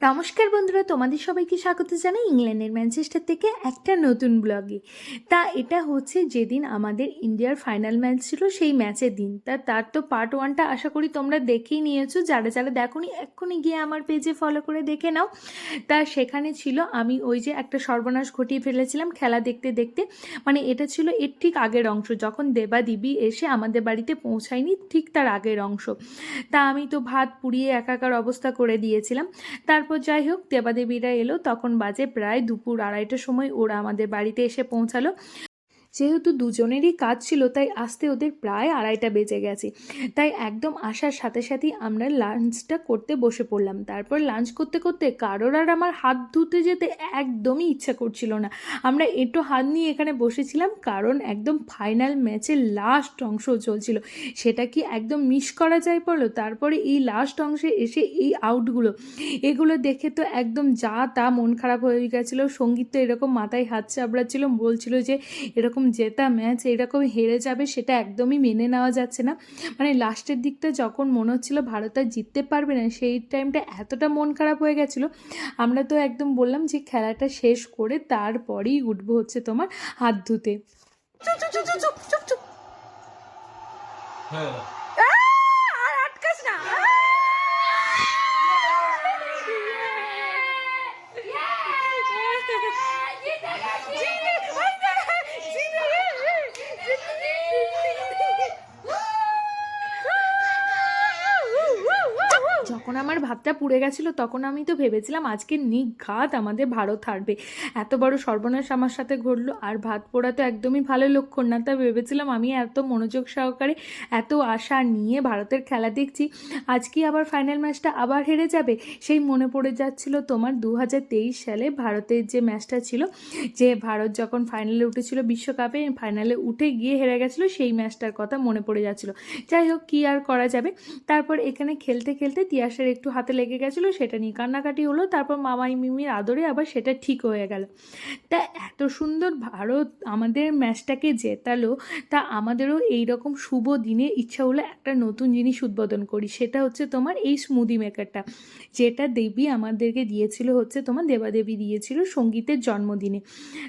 নমস্কার বন্ধুরা, তোমাদের সবাইকে স্বাগত জানাই ইংল্যান্ডের ম্যানচেস্টার থেকে একটা নতুন ব্লগে। তা এটা হচ্ছে যেদিন আমাদের ইন্ডিয়ার ফাইনাল ম্যাচ ছিল, সেই ম্যাচের দিন। তা তার তো পার্ট ওয়ানটা আশা করি তোমরা দেখেই নিয়েছো। যারা যারা দেখোনি, এক্ষুনি গিয়ে আমার পেজে ফলো করে দেখে নাও। তা সেখানে ছিল, আমি ওই যে একটা সর্বনাশ ঘটিয়ে ফেলেছিলাম খেলা দেখতে দেখতে। মানে এটা ছিল এর ঠিক আগের অংশ, যখন দেবাদিবি এসে আমাদের বাড়িতে পৌঁছায়নি, ঠিক তার আগের অংশ। তা আমি তো ভাত পুড়িয়ে একাকার অবস্থা করে দিয়েছিলাম। তারপর যাই হোক, দেবাদেবীরা এলো। তখন বাজে প্রায় দুপুর আড়াইটার সময় ওরা আমাদের বাড়িতে এসে পৌঁছালো। যেহেতু দুজনেরই কাজ ছিল, তাই আসতে ওদের প্রায় আড়াইটা বেজে গেছে। তাই একদম আসার সাথে সাথেই আমরা লাঞ্চটা করতে বসে পড়লাম। তারপর লাঞ্চ করতে করতে কারোর আর আমার হাত ধুতে যেতে একদমই ইচ্ছা করছিল না। আমরা একটু হাত নিয়ে এখানে বসেছিলাম, কারণ একদম ফাইনাল ম্যাচের লাস্ট অংশ চলছিল। সেটা কি একদম মিস করা যায় বলো? তারপরে এই লাস্ট অংশে এসে এই আউটগুলো, এগুলো দেখে তো একদম যা তা মন খারাপ হয়ে গেছিল। সংগীত তো এরকম মাথায় হাত চাপড়াচ্ছিল, বলছিল যে এরকম জেতা ম্যাচ এরকম হেরে যাবে সেটা একদমই মেনে নেওয়া যাচ্ছে না। মানে লাস্টের দিকটা যখন মনে হচ্ছিল ভারত আর জিততে পারবে না সেই টাইমটা এতটা মন খারাপ হয়ে গেছিল। আমরা তো একদম বললাম যে খেলাটা শেষ করে তারপরেই উঠবো হচ্ছে তোমার হাত ধুতে। চুপ চুপ চুপ চুপ চুপ চুপ। হ্যাঁ। ভাতটা পুড়ে গেছিল, তখন আমি তো ভেবেছিলাম আজকে নিঘাত আমাদের ভারত হারবে। এত বড় সর্বনাশ আমার সাথে ঘটলো, আর ভাত পোড়া তো একদমই ভালো লক্ষণ না তা ভেবেছিলাম আমি এত মনোযোগ সহকারে, এত আশা নিয়ে ভারতের খেলা দেখছি আজকে আবার ফাইনাল ম্যাচটা আবার হেরে যাবে? সেই মনে পড়ে যাচ্ছিল তোমার দু হাজার তেইশ সালে ভারতের যে ম্যাচটা ছিল, যে ভারত যখন ফাইনালে উঠেছিল বিশ্বকাপে ফাইনালে উঠে গিয়ে হেরে গেছিল, সেই ম্যাচটার কথা মনে পড়ে যাচ্ছিল। যাই হোক, কী আর করা যাবে? তারপর এখানে খেলতে খেলতে তিয়াসের একটু হাতে লেগে গেছিল, সেটা নিয়ে কান্নাকাটি হলো, তারপর মামাই মিমির আদরে আবার সেটা ঠিক হয়ে গেল। তা এত সুন্দর ভারত আমাদের ম্যাচটাকে জেতালো, তা আমাদেরও এই রকম শুভ দিনে ইচ্ছা হলো একটা নতুন জিনিস উদ্বোধন করি, সেটা হচ্ছে তোমার এই স্মুদি মেকারটা যেটা দেবী আমাদেরকে দিয়েছিল হচ্ছে তোমার দেবাদেবী দিয়েছিল সঙ্গীতের জন্মদিনে।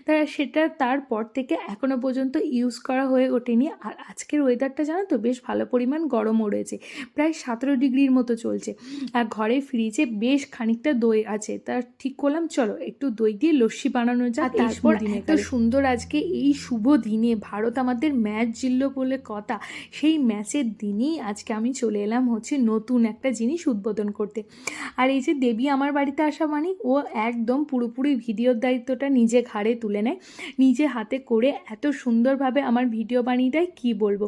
তা সেটা তারপর থেকে এখনও পর্যন্ত ইউজ করা হয়ে ওঠেনি, আর আজকের ওয়েদারটা জানো তো বেশ ভালো পরিমাণ গরমও রয়েছে, প্রায় সতেরো ডিগ্রির মতো চলছে। আর ঘরে ফ্রিজে বেশ খানিকটা দই আছে। তা ঠিক করলাম চলো একটু দই দিয়ে লস্যি বানানো যাক। তারপর এত সুন্দর আজকে এই শুভ দিনে ভারত আমাদের ম্যাচ জিতল বলে কথা। সেই ম্যাচের দিনেই আজকে আমি চলে এলাম হচ্ছে নতুন একটা জিনিস উদ্বোধন করতে। আর এই যে দেবী আমার বাড়িতে আসা মানে ও একদম পুরোপুরি ভিডিওর দায়িত্বটা নিজে ঘাড়ে তুলে নেয়। নিজে হাতে করে এত সুন্দরভাবে আমার ভিডিও বানিয়ে দেয় কী বলব?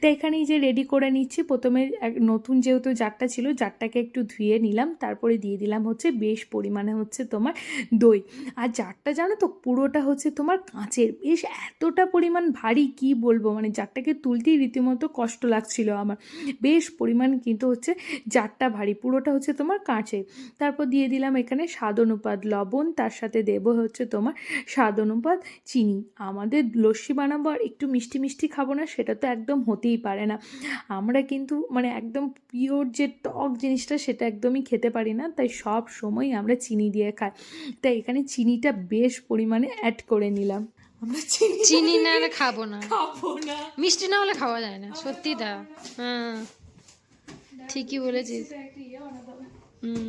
তো এখানেই যে রেডি করে নিচ্ছি। প্রথমে এক নতুন যেহেতু জারটা ছিল জারটাকে একটু ধুয়ে নিলাম, তারপরে দিয়ে দিলাম হচ্ছে বেশ পরিমাণে হচ্ছে তোমার দই। আর জারটা জানো তো, পুরোটা হচ্ছে তোমার কাঁচের। বেশ এতটা পরিমাণ ভারী, কি বলব? মানে জারটাকে তুলতেই রীতিমতো কষ্ট লাগছিল আমার। বেশ পরিমাণ কিন্তু হচ্ছে জারটা ভারী, পুরোটা হচ্ছে তোমার কাঁচের। তারপর দিয়ে দিলাম এখানে স্বাদ অনুপাত লবণ, তার সাথে দেবো হচ্ছে তোমার স্বাদ অনুপাত চিনি। আমাদের লস্যি বানাবো আর একটু মিষ্টি মিষ্টি খাব না, সেটা তো একদম হতেই পারে না। আমরা কিন্তু মানে একদম পিওর যে টক জিনিসটা, সেটা একদমই খেতে পারি না তাই সব সময় আমরা চিনি দিয়ে খাই। তাই এখানে চিনিটা বেশ পরিমাণে অ্যাড করে নিলাম। আমরা চিনি চিনি না হলে খাব না। খাব না। মিষ্টি না হলে খাওয়া যায় না সত্যি দা হ্যাঁ ঠিকই বলেছিস। হুম।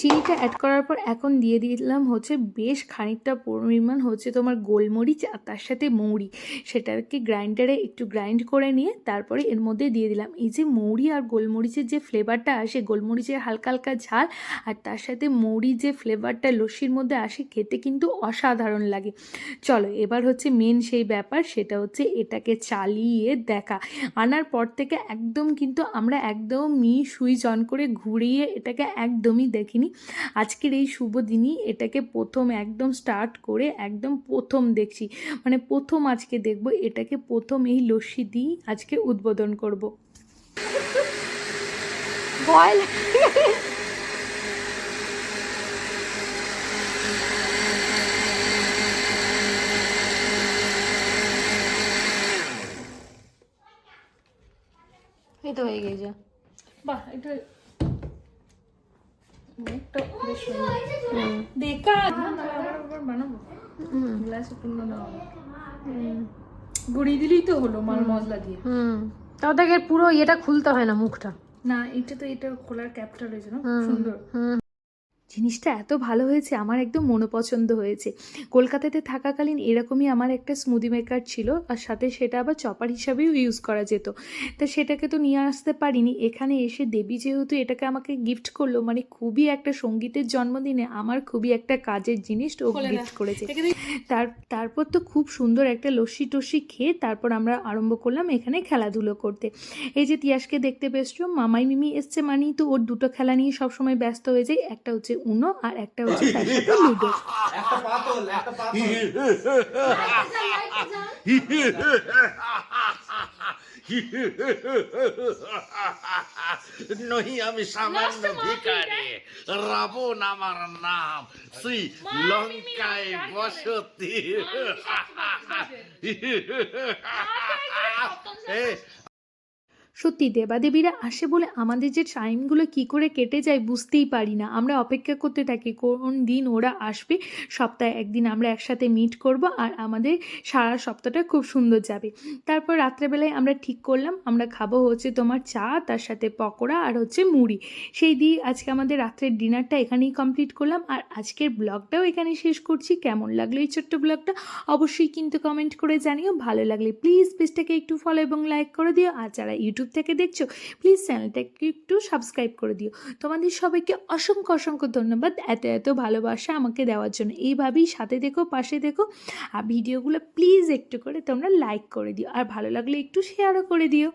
চিনিটা অ্যাড করার পর এখন দিয়ে দিলাম হচ্ছে বেশ খানিকটা পরিমাণ হচ্ছে তোমার গোলমরিচ আর তার সাথে মৌরি। সেটাকে গ্রাইন্ডারে একটু গ্রাইন্ড করে নিয়ে তারপরে এর মধ্যে দিয়ে দিলাম। এই যে মৌরি আর গোলমরিচের যে ফ্লেভারটা আসে, গোলমরিচের হালকা হালকা ঝাল আর তার সাথে মৌরি যে ফ্লেভারটা লস্যির মধ্যে আসে, খেতে কিন্তু অসাধারণ লাগে। চলো এবার হচ্ছে মেন সেই ব্যাপার, সেটা হচ্ছে এটাকে চালিয়ে দেখা। আনার পর থেকে একদম কিন্তু আমরা একদম মি সুইচ অন করে ঘুরিয়ে এটাকে একদমই দেখিনি। আজকের এই শুভ দিনই এটাকে প্রথম একদম স্টার্ট করে একদম প্রথম দেখছি। মানে প্রথম আজকে দেখব, এটাকে প্রথম এই লস্যি দিই আজকে উদ্বোধন করব। এই তো হয়ে গেছে। বাহ, এটা মুখটা বেশ সুন্দর দেখা না তাহলে আবার আবার বানাবো গ্লাসে পূর্ণ না হবে দিলেই তো হলো মাল মশলা দিয়ে হুম তাও দেখে পুরো ইয়েটা খুলতে হয় না মুখটা না এটা তো এটা খোলার ক্যাপটা রয়েছে না খুব সুন্দর হুম জিনিসটা এত ভালো হয়েছে আমার একদম মনোপছন্দ হয়েছে। কলকাতাতে থাকাকালীন এরকমই আমার একটা স্মুদি মেকার ছিল আর সাথে সেটা আবার চপার হিসাবেও ইউজ করা যেত। তা সেটাকে তো নিয়ে আসতে পারিনি। এখানে এসে দেবী যেহেতু এটাকে আমাকে গিফট করল মানে খুবই একটা সঙ্গীতের জন্মদিনে আমার খুবই একটা কাজের জিনিস ও গিফট করেছে। তার তারপর তো খুব সুন্দর একটা লস্যি টস্যি খেয়ে তারপর আমরা আরম্ভ করলাম এখানে খেলাধুলো করতে। এই যে তিয়াসকে দেখতে পেয়েছ মামাই মিমি এসছে মানেই তো ওর দুটো খেলা নিয়ে সবসময় ব্যস্ত হয়ে যায়। একটা হচ্ছে উনো আর একটা হচ্ছে তার সাথে লুডো। নহি আমি সামান্য ভিখারি রাবণ আমার নাম শ্রী লঙ্কায় বসতি। সত্যি দেবাদেবীরা আসে বলে আমাদের যে টাইমগুলো কি করে কেটে যায় বুঝতেই পারি না। আমরা অপেক্ষা করতে থাকি কোন দিন ওরা আসবে, সপ্তাহে একদিন আমরা একসাথে মিট করব আর আমাদের সারা সপ্তাহটা খুব সুন্দর যাবে। তারপর রাত্রেবেলায় আমরা ঠিক করলাম, আমরা খাব হচ্ছে তোমার চা, তার সাথে পকোড়া আর হচ্ছে মুড়ি। সেই দিয়ে আজকে আমাদের রাত্রের ডিনারটা এখানেই কমপ্লিট করলাম আর আজকের ব্লগটাও এখানে শেষ করছি। কেমন লাগল এই ছোট্ট ব্লগটা? অবশ্যই কিন্তু কমেন্ট করে জানিও। ভালো লাগলে প্লিজ পেজটাকে একটু ফলো এবং লাইক করে দিও। আর যারা ইউটিউব থেকে দেখছ প্লিজ চ্যানেলটাকে একটু সাবস্ক্রাইব করে দিও। তোমাদের সবাইকে অসংখ্য অসংখ্য ধন্যবাদ এত এত ভালোবাসা আমাকে দেওয়ার জন্য। এইভাবেই সাথে দেখো, পাশে দেখো, আর ভিডিওগুলো প্লিজ একটু করে তোমরা লাইক করে দিও। আর ভালো লাগলে একটু শেয়ারও করে দিও।